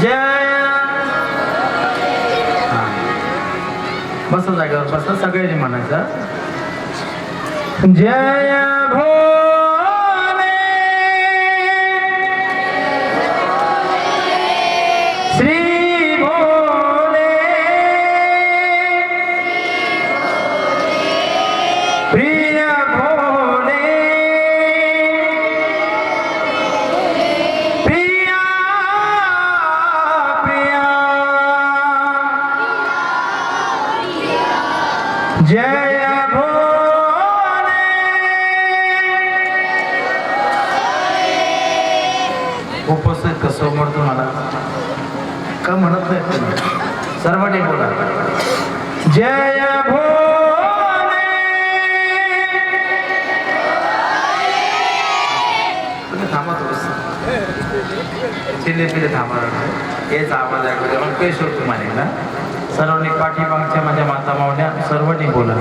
जय हा. जागेवर बसा सगळ्यांनी म्हणायचं जय भोले उपस्थित कसं समोर मला. का म्हणत नाही तुम्ही? सर्वांनी बोला. जय भोले तुम्ही थांबा थोडंसं. चिल्ले हेच आवाज ऐकू द्या मग पेश होतो तुम्हाला ना? सर्वांनी पाठीमागच्या माझ्या माता मावल्या सर्वांनी बोला.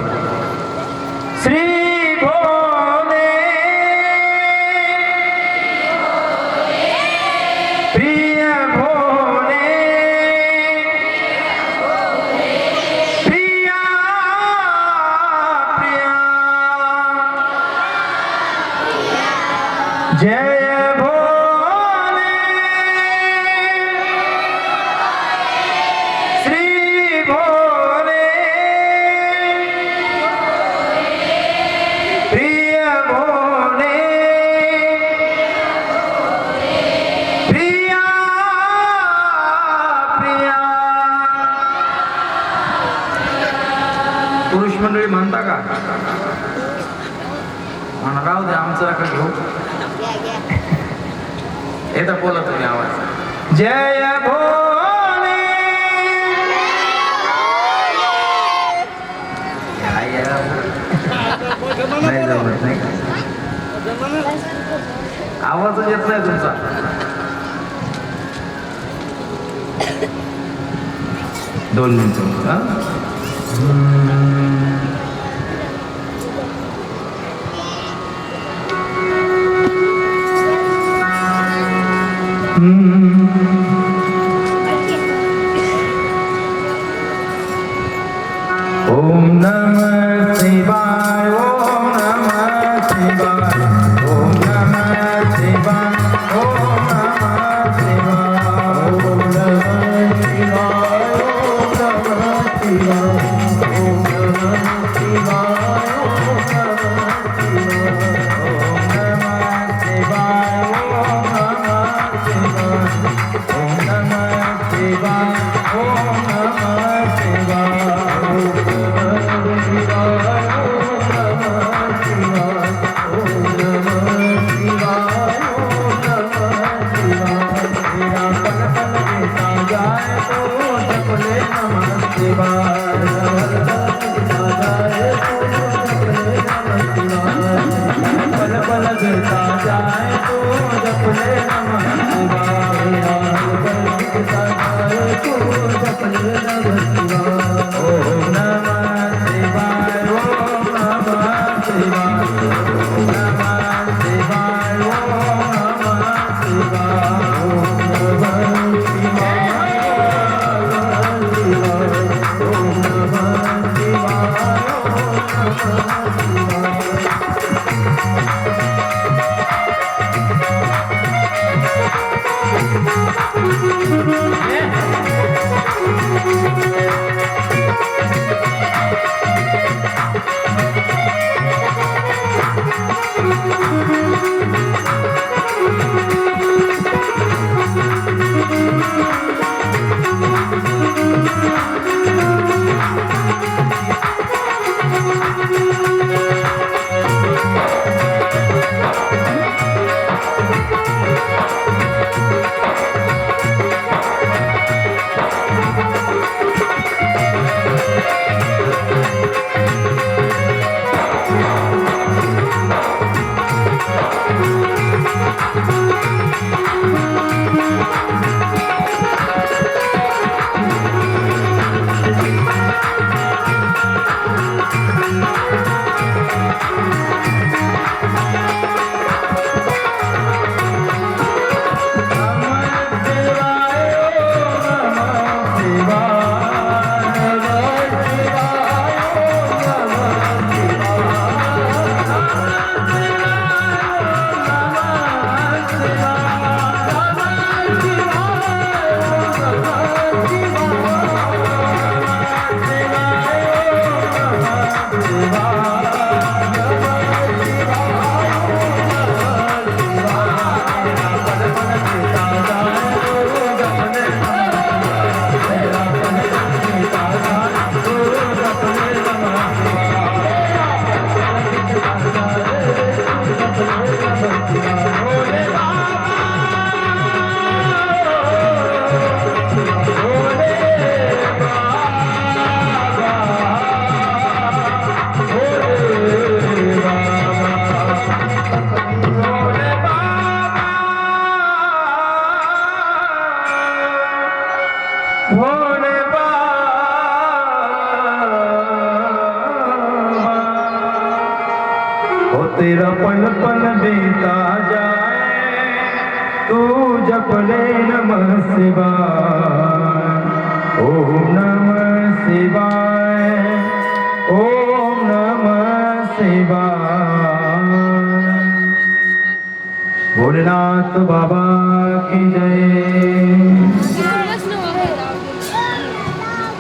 पुरुष मंडळी म्हणता का म्हणा राहू दे आमचं नका घेऊ एकदा बोला तुम्ही आवाज. जय भोले. या. नाही जमत नाही का? आवाजच येत नाही तुमचा. दोन मिनिटं.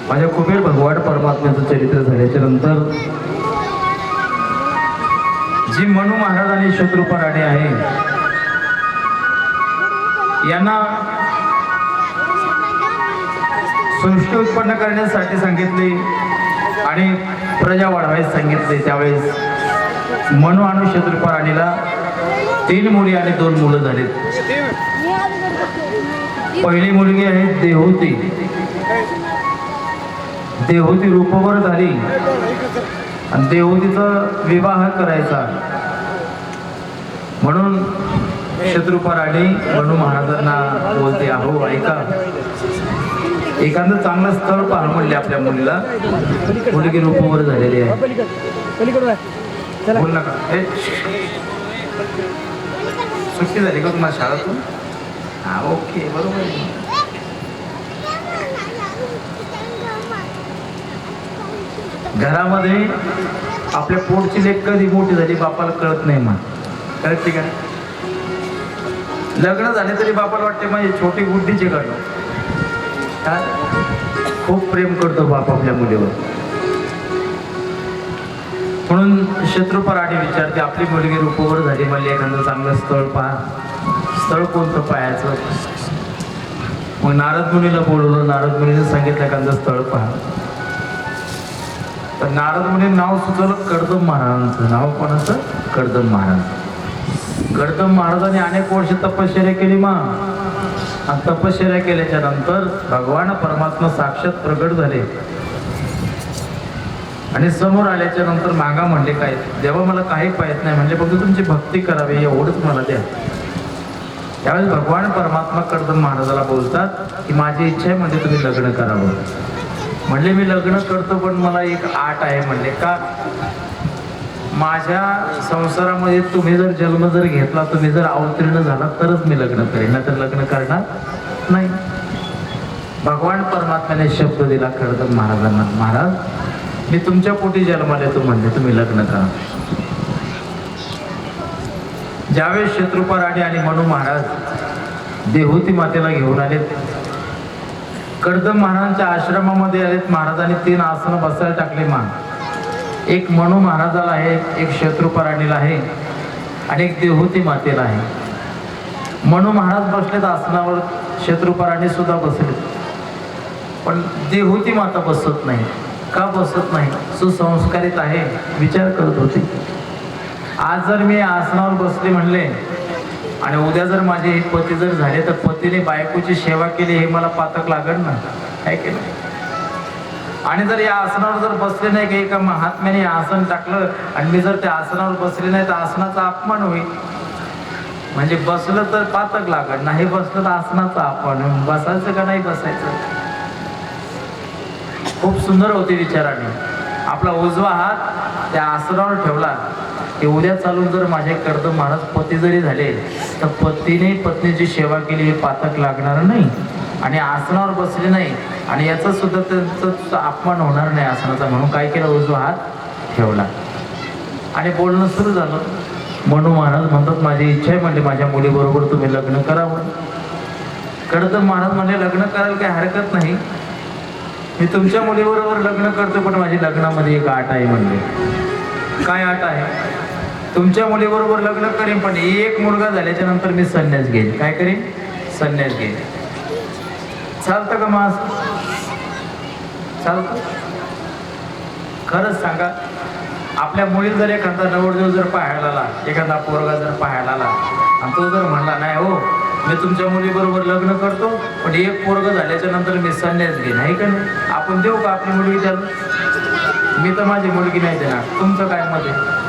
माझ्या कुबेर भगवान परमात्म्याचं चरित्र झाल्याच्यानंतर जी मनू महाराज आणि शत्रुपा राणे आहे यांना सृष्टी उत्पन्न करण्यासाठी सांगितले आणि प्रजा वाढवायला सांगितले. त्यावेळेस मनू आणि शत्रुपा राणीला तीन मुली आणि दोन मुलं झालीत पहिली मुलगी आहे देहोती. देहूती रूपवर झाली. आणि देहूतीचा विवाह करायचा. म्हणून शत्रुपा राणी म्हणून महाराजांना बोलते अहो ऐका. एखादं चांगलं स्थळ पार म्हणले आपल्या मुलीला. मुलगी रूपवर झालेली आहे. बोल नका ए, सुट्टी झाली का तुम्हाला शाळेतून? हा ओके बरोबर घरामध्ये आपल्या पोटची लेख कधी मोठी झाली बापाला कळत नाही मग कळत का लग्न झाले तरी बापाला वाटते माझी छोटी गुड्डीचे करणं खूप प्रेम करतो बाप आपल्या मुलीवर. म्हणून शत्रुपा राणी विचारते आपली मुलगी रूपवर झाली मला एखादं चांगलं स्थळ पहा. स्थळ कोणतं पाहायचं? मग नारद मुनीला बोलवलं नारद मुनीने सांगितलं एखादं स्थळ पहा. तर नारद म्हणे नाव सुचवलं कर्दम महाराजांचं. नाव कोणाचं कर्दम महाराज. कर्दम महाराजांनी अनेक वर्ष तपश्चर्या केली मा आणि तपश्चर्या केल्याच्यानंतर भगवान परमात्मा साक्षात प्रगट झाले. आणि समोर आल्याच्यानंतर मागा म्हणले काय? देवा मला काही पाहत नाही म्हणजे फक्त तुमची भक्ती करावी एवढंच मला द्या. त्यावेळेस भगवान परमात्मा कर्दम महाराजाला बोलतात की माझी इच्छा आहे म्हणजे तुम्ही लग्न करावं. म्हणले मी लग्न करतो पण मला एक आट आहे म्हणले. का? माझ्या संसारामध्ये तुम्ही जर जन्म जर घेतला तुम्ही जर अवतीर्ण झाला तरच मी लग्न करेन नाही तर लग्न करणार नाही. भगवान परमात्म्याने शब्द दिला कर्दम महाराजांना महाराज मी तुमच्या पोटी जन्माला येतो म्हणले. तुम्ही लग्न करा. ज्यावेळेस शत्रुपा आणि म्हणू महाराज देहूती मातेला घेऊन आले कडदम महाराजांच्या आश्रमामध्ये आहेत महाराजांनी तीन आसनं बसायला टाकले मान. एक मनू महाराजाला आहे एक शत्रुपराणीला आहे आणि एक देहूती मातेला आहे. मनू महाराज बसलेत आसनावर शत्रुपराणी सुद्धा बसले पण देहूती माता बसत नाही. का बसत नाही? सुसंस्कारित आहे विचार करत होती. आज जर मी आसनावर बसले म्हणले आणि उद्या जर माझे पती जर झाले तर पतीने बायकोची सेवा केली हे मला पातक लागण ना? काय केलं आणि जर या आसनावर जर बसले नाही की एका महात्म्याने आसन टाकलं आणि मी जर त्या आसनावर बसले नाही तर आसनाचा अपमान होईल. म्हणजे बसलं तर पातक लागण नाही बसलं तर आसनाचा अपमान होईल. बसायचं का नाही बसायचं? खूप सुंदर होते विचाराने. आपला उजवा हात त्या आसनावर ठेवला. की उद्या चालून जर माझे कर्द महाराज पती जरी झाले तर पतीने पत्नीची सेवा केली हे पातक लागणार नाही. आणि आसनावर बसले नाही आणि याचा सुद्धा त्यांचा अपमान होणार नाही आसनाचा. म्हणून काय केलं उजवा हात ठेवला. आणि बोलणं सुरू झालं. म्हणून महाराज म्हणतात माझी इच्छा आहे म्हणजे माझ्या मुलीबरोबर तुम्ही लग्न करावं. कर्द महाराज म्हणजे लग्न करायला काही हरकत नाही. मी तुमच्या मुलीबरोबर लग्न करतो पण माझी लग्नामध्ये एक आट आहे म्हणजे काय आट आहे? तुमच्या मुलीबरोबर लग्न करेन पण एक मुलगा झाल्याच्यानंतर मी संन्यास घेईन. काय करेन? संन्यास घेईन. चालतं का मास? चालतं. खरंच सांगा आपल्या मुली जर एखादा नवरदेव जर पाहायला आला एखादा पोरगा जर पाहायला आला आणि तो जर म्हणला नाही हो मी तुमच्या मुलीबरोबर लग्न करतो पण एक पोरग झाल्याच्यानंतर मी संन्यास घेईन. आहे का नाही? आपण देऊ का आपली मुलगी त्याला? मी तर माझी मुलगी नाही देणार. तुमचं काय मत आहे?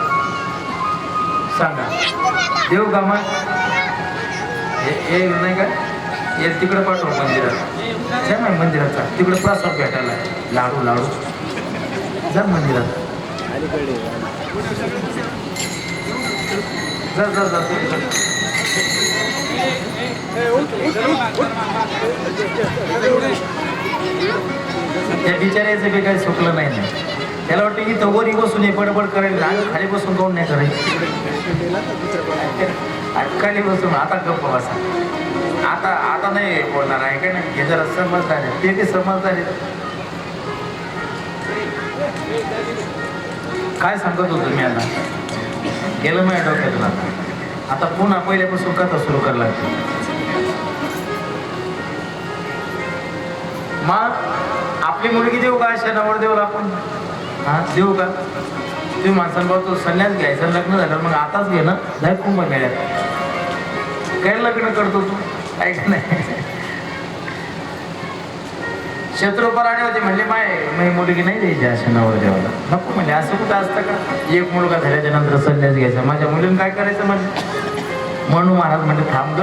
सांगा. देऊ का मग हे नाही का? हे तिकडं पाठव मंदिरात. जा ना मंदिराचा. तिकडं प्रसाद भेटायला. लाडू लाडू. जा मंदिरात. जा जा जा. त्या बिचाऱ्याचं बी काही सुकलं नाही. त्याला वाटतं की तवरी बसून हे बडबड करेल आणि खाली बसून कोण नाही करायचं खाली बसून आता गप्प बसा. आता आता नाही बोलणार आहे का नाही? हे जरा समजदार आहे. ते ते समजदार आहे काय सांगत होतो मी आता? गेलं माझ्या डोक्यातून आता आता पुन्हा पहिल्यापासून कथा सुरू करायला लागते. मग आपली मुलगी देऊ का अशा नवरदेवला आपण? हा देऊ का? तुम्ही भाऊ तो संन्यास घ्यायचा लग्न झालं मग आताच घे ना. नाही कुंभ मेळ्यात. काय लग्न करतो तू? काय नाही शत्रुपराणे होते म्हणले माय मी मुलगी नाही द्यायची अशा नवरदेवाला नको म्हणजे असं कुठं असतं का? एक मुलगा झाल्याच्यानंतर संन्यास घ्यायचा. माझ्या मुलीनं काय करायचं म्हणजे म्हणून महाराज म्हणजे थांब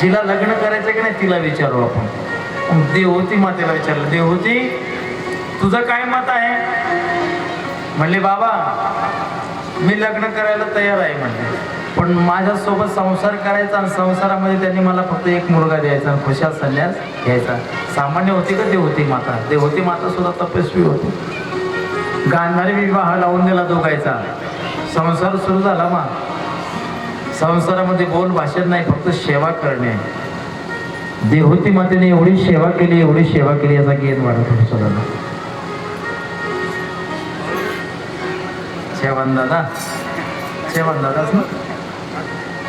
जिला लग्न करायचं की नाही तिला विचारू आपण. देव होती मातेला विचारलं. देवहोती तुझं काय मत आहे? म्हणले बाबा मी लग्न करायला तयार आहे म्हणले. पण माझ्यासोबत संसार करायचा आणि संसारामध्ये त्यांनी मला फक्त एक मुलगा द्यायचा आणि खुशाल संन्यास घ्यायचा. सामान्य होती का? देवहोती माता. देवहोती माता सुद्धा तपस्वी होती. गांधारी विवाह लावून दिला दोघायचा संसार सुरू झाला मग संसारामध्ये बोल भाषण नाही फक्त सेवा करणे. देवहूती मातेने एवढी सेवा केली एवढी सेवा केली याचा गेन वाढत होतो सगळ्यांना दादा शेवण दादाच ना?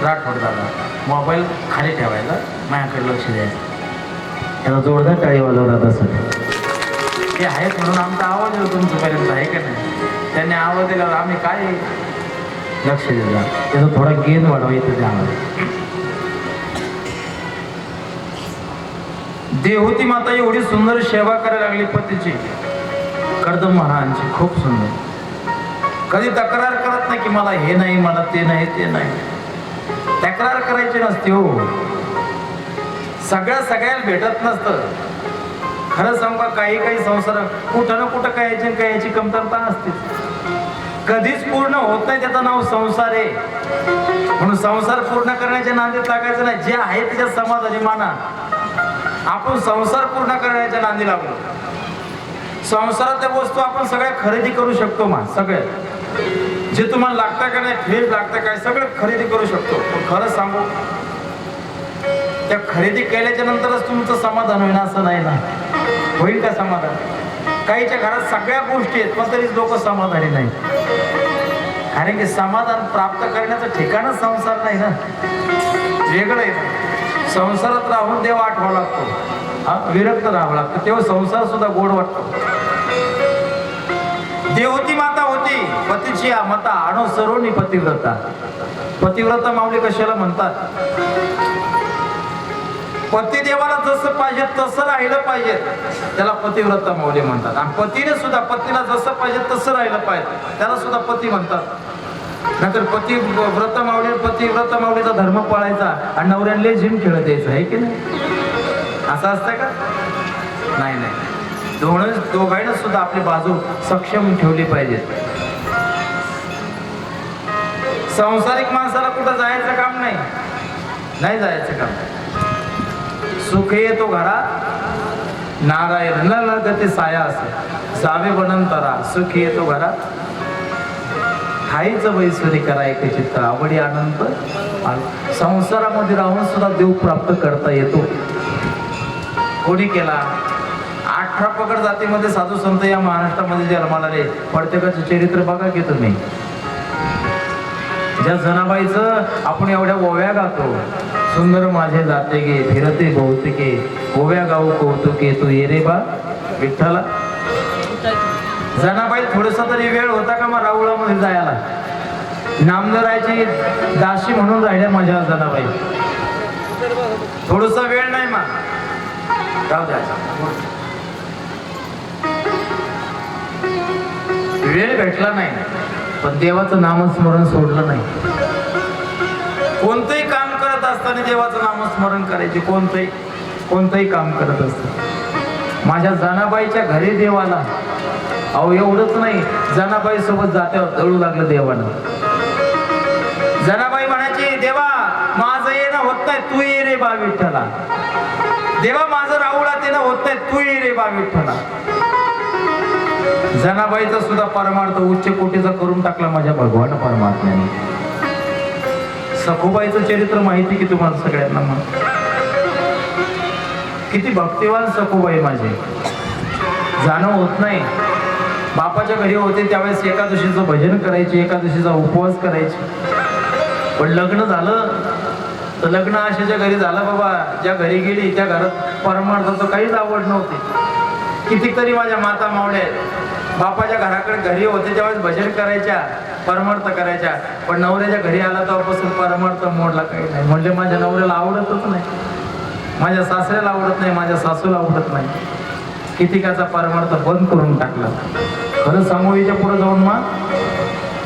राठोड दादा मोबाईल खाली ठेवायचा माझ्याकडे लक्ष द्यायचं. त्याला जोरदार टाळी वाजवला दादासाठी ते आहेत म्हणून आमचा आवाज येतो तुमच्यापर्यंत आहे का नाही? त्यांनी आवाज दिला आम्ही काय लक्ष दिलं त्याचा थोडा गेन वाढवायचं त्या आम्हाला. देवती माता एवढी सुंदर सेवा करायला लागली पतीची. कर्दम महाराजांची खूप सुंदर. कधी तक्रार करत नाही की मला हे नाही मला ते नाही ते नाही. तक्रार करायची नसते हो. सगळ्या सगळ्याला भेटत नसतं. खरं सांगू का काही काही संसार कुठं ना कुठं काय याची काय याची कमतरता असते. कधीच पूर्ण होत नाही त्याचं नाव संसार. आहे म्हणून संसार पूर्ण करण्याच्या नांदीत लागायचं नाही. जे आहे त्याच्या समाधानी माना. आपण संसार पूर्ण करण्याच्या नांदी लागलो. संसारातल्या वस्तू आपण सगळ्या खरेदी करू शकतो मा सगळ्या. जे तुम्हाला लागतं का नाही फ्रीज लागतं काय सगळं खरेदी करू शकतो. पण खरं सांगू त्या खरेदी केल्याच्या नंतरच तुमचं समाधान होईल असं नाही ना? होईल का समाधान? काहीच्या घरात सगळ्या गोष्टी आहेत पण तरी लोक समाधानी नाही कारण की समाधान प्राप्त करण्याचं ठिकाणच संसार नाही ना? वेगळं आहे. संसारात राहून देव आठवा लागतो. हा विरक्त राहावं लागतं. तेव्हा संसार सुद्धा गोड वाटतो. देवती माता होती. पतीची माता आणो सरोनी पतिव्रता. पतिव्रता माऊली कशाला म्हणतात? पती देवाला जसं पाहिजे तसं राहिलं पाहिजे. त्याला पतिव्रता माऊली म्हणतात. आणि पतीने सुद्धा पतीला जसं पाहिजे तसं राहिलं पाहिजे. त्याला सुद्धा पती म्हणतात. नंतर पती व्रत माऊली पती व्रत माऊलीचा धर्म पाळायचा आणि नवऱ्याला जिम खेळत द्यायचं आहे की नाही? असं असतं का? नाही नाही. दोन दोघांना सुद्धा आपली बाजू सक्षम ठेवली पाहिजे. संसारिक माणसाला कुठं जायचं काम नाही. नाही जायचं काम. सुख येतो घरात. नारायण न गती साया असे. जावे बनंतरा सुख येतो घरात. हाईच वैश्वरी करा एक चित्त आवडी आनंद. संसारामध्ये राहून सुद्धा देव प्राप्त करता येतो. कोणी केला? अठरा जातीमध्ये साधू संत या महाराष्ट्रामध्ये जन्माला आले. प्रत्येकाचं चरित्र बघा की तुम्ही. ज्या जनाबाईचं आपण एवढ्या ओव्या गातो. सुंदर माझे जाते गे फिरते बहुतेके ओव्या गाऊ कौतुके तू ये रे बा. विठ्ठला. जनाबाई थोडस तरी वेळ होता का मग राऊळामध्ये जायला? नामदरायची दाशी म्हणून राहिल्या माझ्या जनाबाई. थोडासा वेळ नाही मा जाऊ द्या. वेळ भेटला नाही पण देवाचं नामस्मरण सोडलं नाही. कोणतंही काम करत असताना देवाचं नामस्मरण करायचे कोणतंही कोणतंही काम करत असत माझ्या जनाबाईच्या घरी देवाला अहो एवढंच नाही जनाबाई सोबत जात्यावर दळू लागलं देवानं. जनाबाई म्हणायची देवा माझं येणं होत नाही तू ये रे बा विठ्ठला देवा माझं राहुळात येणं होत नाही तू ये रे बा विठ्ठला जनाबाईचा सुद्धा परमार्थ उच्च कोटीचा करून टाकला माझ्या भगवान परमात्म्याने. सखोबाईचं चरित्र माहिती की तुम्हाला सगळ्यांना मग? किती भक्तिवान सखोबाई माझे. जाणं होत नाही. बापाच्या घरी होते त्यावेळेस एकादशीचं भजन करायचे एकादशीचा उपवास करायचे. पण लग्न झालं. तर लग्न आशाच्या घरी झालं बाबा. ज्या घरी गेली त्या घरात परमार्थाचं काहीच आवड नव्हती. कितीतरी माझ्या माता मावळे बापाच्या घराकडे घरी होते तेव्हाच भजन करायच्या परमार्थ करायच्या. पण नवऱ्याच्या घरी आला तेव्हापासून परमार्थ मोडला काही नाही. म्हणजे माझ्या नवऱ्याला आवडतच नाही. माझ्या सासऱ्याला आवडत नाही माझ्या सासूला आवडत नाही. कितिकाचा परमार्थ बंद करून टाकला. खरं समोरीच्या पुढे जाऊन मग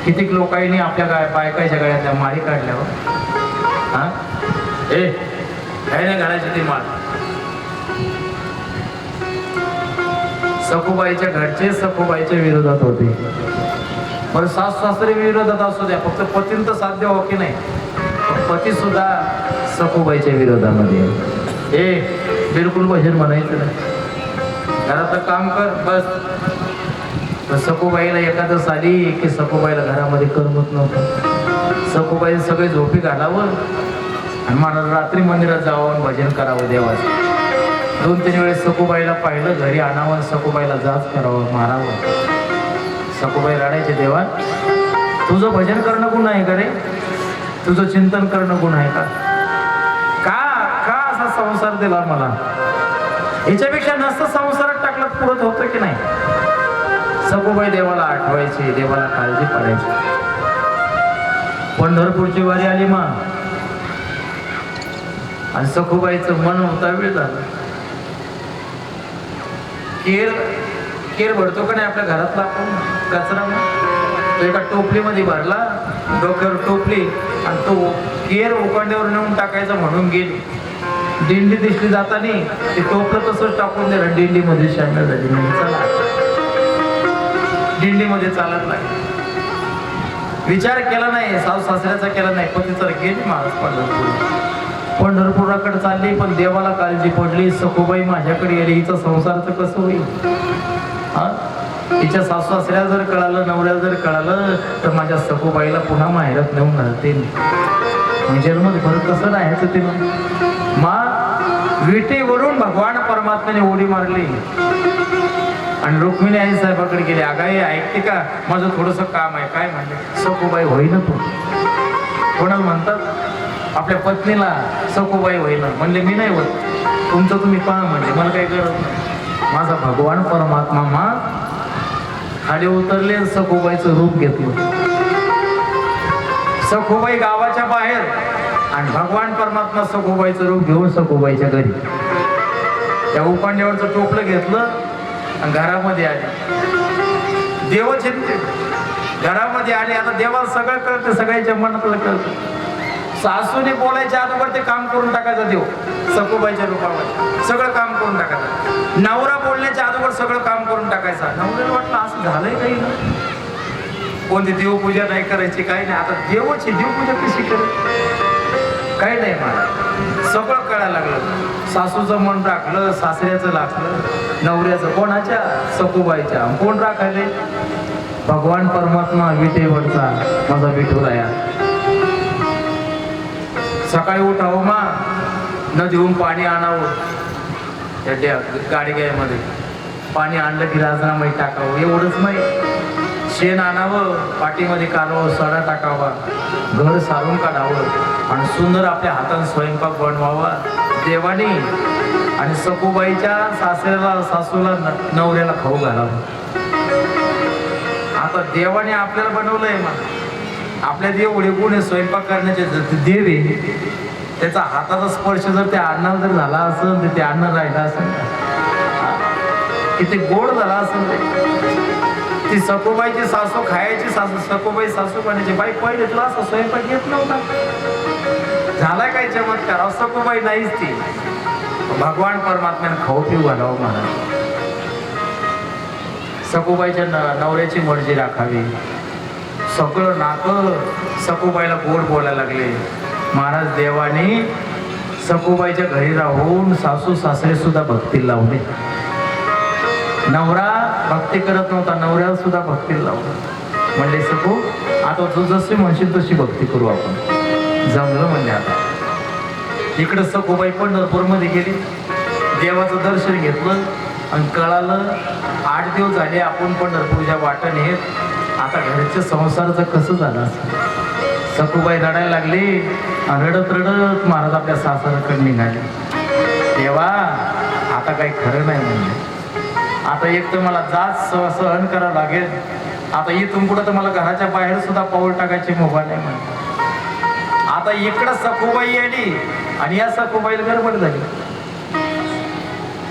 कितीक लोकांनी आपल्या गाय बायकाच्या गळ्यातल्या माळी काढल्यावर हो. हा. ए काय नाही घालायची ती माळ. सखूबाईच्या घरचे सखूबाईच्या विरोधात होते. बरं सास सासरे विरोधात असू द्या फक्त पतीन तर साध्य हो की नाही? पती सुद्धा सखूबाईच्या विरोधामध्ये हे ए बिलकुल भजन म्हणायचं नाही. घरातलं काम कर बस. सखूबाईला एखादं साली की सखूबाईला घरामध्ये करमत नव्हतं. सखूबाई सगळे झोपी घालावं आणि मला रात्री मंदिरात जावं आणि भजन करावं देवाचं. दोन तीन वेळेस सखूबाईला पाहिलं घरी आणावं सखूबाईला जाच करावं मारावं. सखूबाई रडायचे देवा तुझं भजन करणं गुण आहे का रे? तुझं चिंतन करणं गुण आहे का? का का असा संसार दिला मला? याच्यापेक्षा नसतं संसारात टाकलं पुरत होतं की नाही? सखूबाई देवाला आठवायची देवाला काळजी पडायची. पंढरपूरची वारी आली मा. आणि सखूबाईचं मन उतावीळ झालं. केर केर भरतो का नाही आपल्या घरातला आपण? कचरा तो एका टोपलीमध्ये भरला डोक्यावर टोपली आणि तो केर उकांड्यावर नेऊन टाकायचा म्हणून गेली. दिंडी दिसली जाताना ते टोपलं तसंच टाकून दिलं दिंडीमध्ये शामिल झाली चला. दिंडीमध्ये चालत नाही. विचार केला नाही सासू सासऱ्याचा केला नाही पतीचा गेली महाराज पडला. पंढरपुराकडे चालली पण देवाला काळजी पडली. सखोबाई माझ्याकडे गेली संसार तर कसं होईल? हा? तिच्या सासू सासऱ्या जर कळालं नवऱ्याला जर कळालं तर माझ्या सखोबाईला पुन्हा माहेरात नेऊन घालतील जन्म भर कसं राहायचं ते मा विटेवरून भगवान परमात्म्याने उडी मारली. आणि रुक्मिणी आई साहेबाकडे गेली आगाई ऐकते का? माझं थोडंसं काम आहे. काय म्हणले? सखोबाई होईना तू. कोणाला म्हणतात? आपल्या पत्नीला सखुबाई होईल म्हणले मी नाही होत. तुमचं तुम्ही पहा म्हणले. मला काही गरज नाही. माझा भगवान परमात्मा मा खाली उतरले सखोबाईचं रूप घेतलं. सखोबाई गावाच्या बाहेर आणि भगवान परमात्मा सखोबाईचं रूप घेऊन सखोबाईच्या घरी. त्या उपांड्यावरचं टोपलं घेतलं आणि घरामध्ये आले. देव चिंते घरामध्ये आले. आता देवाला सगळं कळतं सगळ्याच्या मनातलं कळतं. सासूने बोलायच्या अगोदर ते काम करून टाकायचं देव. सखूबाईच्या रूपामध्ये. सगळं काम करून टाकायचं. नवरा बोलण्याच्या अगोदर सगळं काम करून टाकायचं. नवऱ्याला वाटलं असं झालंय काही ना? कोणती देवपूजा नाही करायची काही नाही. आता देवाची देवपूजा कशी करायची काही नाही मला सगळं कळायला लागलं. सासूचं मन राखलं सासऱ्याचं लागलं नवऱ्याचं कोणाच्या? सखुबाईच्या. कोण राखायले? भगवान परमात्मा विटेवरचा माझा विठुराया. सकाळी उठावं मा. नदीहून पाणी आणावं. त्या डॅ गाडी पाणी आणलं की राजनामाही टाकावं. एवढंच नाही. शेण आणावं पाठीमध्ये काढावं सडा टाकावा. घर सारून काढावं. आणि सुंदर आपल्या हाताने स्वयंपाक बनवावा. देवाने आणि सखुबाईच्या सासऱ्याला सासूला न- नवऱ्याला खाऊ घालावं. आता देवाने आपल्याला बनवलंय मग आपल्या देव एवढे गुण आहे स्वयंपाक करण्याचे ज- देव आहे त्याचा हाताचा स्पर्श जर त्या अन्नाला जर झाला असेल तर ते अन्न राहिलं असेल का? गोड झाला असेल ते? ती सखुबाईची सासू खायची सासू सखोबाई सासू बनायची बाई पहिले तुला असं स्वयंपाक येत नव्हता? झालाय काय चमत्कार? असं कोबाई नाहीच ती. भगवान परमात्म्याने खाऊ पिऊ घालावं म्हणा सखोबाईच्या न- नवऱ्याची मर्जी राखावी. सगळं नातं सखूबाईला गोड बोलायला लागले. महाराज देवाने सखूबाईच्या घरी राहून सासू सासरे सुद्धा भक्ती लावले. नवरा भक्ती करत नव्हता नवऱ्याला सुद्धा भक्ती लावले. म्हणले सखू आता तू जशी म्हणशील तशी भक्ती करू आपण. जमलं म्हणजे आता. इकडं सखूबाई पंढरपूरमध्ये गेली. देवाचं दर्शन घेतलं आणि कळालं आठ दिवस झाले आपण पंढरपूरच्या वाटण येत आता घरच्या संसाराचं कसं झालं असं सखूबाई रडायला लागली आणि रडत रडत महाराज आपल्या सासऱ्याकडे निघाले. देवा आता काही खरं नाही म्हणजे आता एक तर मला जात सहन करावं लागेल. आता इथून पुढं तर मला घराच्या बाहेर सुद्धा पाऊल टाकायची मोबाईल नाही म्हणजे आता इकडं सखूबाई आली आणि या सखूबाईला गडबड झाली.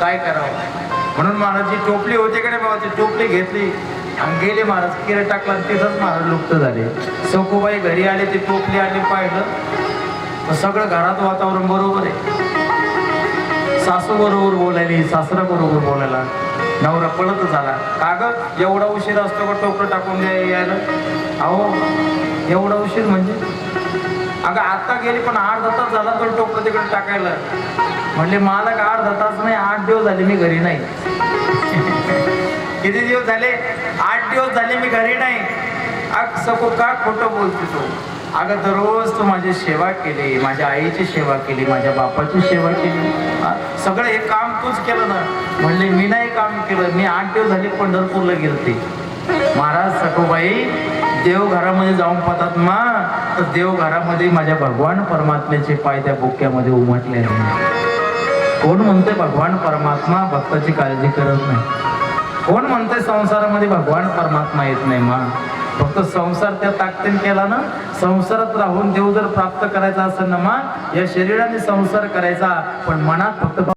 काय करावं? म्हणून महाराज जी टोपली होती का नाही बाबा? ती टोपली घेतली. गेले महाराज किरे टाकला तिथंच महाराज लुप्त झाले. सोकोबाई घरी आले ती टोपली आली पाहिलं. तर सगळं घरात वातावरण बरोबर आहे. सासू बरोबर बोलायली सासरा बरोबर बोलायला. नवरा पळतच आला का ग? एवढा उशीर असतो का टोपलं टाकून द्या यायला? अहो एवढा उशीर म्हणजे? अगं आता गेली पण अर्धा तास झाला तर टोपलं तिकडे टाकायला. म्हणले मला का अर्धा तास नाही आठ दिवस झाले मी घरी नाही. किती दिवस झाले? आठ दिवस झाले मी घरी नाही. अग सको का खोटं बोलते तू? अगं दररोज तू माझी सेवा केली माझ्या आईची सेवा केली माझ्या बापाची सेवा केली. सगळं हे काम तूच केलं ना? म्हणले मी नाही काम केलं. मी आठ दिवस झाले पंढरपूरला गेलते. महाराज सखोबाई देवघरामध्ये जाऊन पाहतात मा तर देवघरामध्ये माझ्या भगवान परमात्म्याचे पाय त्या बुक्यामध्ये उमटले नाही कोण म्हणते भगवान परमात्मा भक्ताची काळजी करत नाही? कोण म्हणते संसारामध्ये भगवान परमात्मा येत नाही मा? फक्त संसार त्या ताकदीन केला ना? संसारात राहून देव जर प्राप्त करायचा असेल ना मा या शरीराने संसार करायचा पण मनात फक्त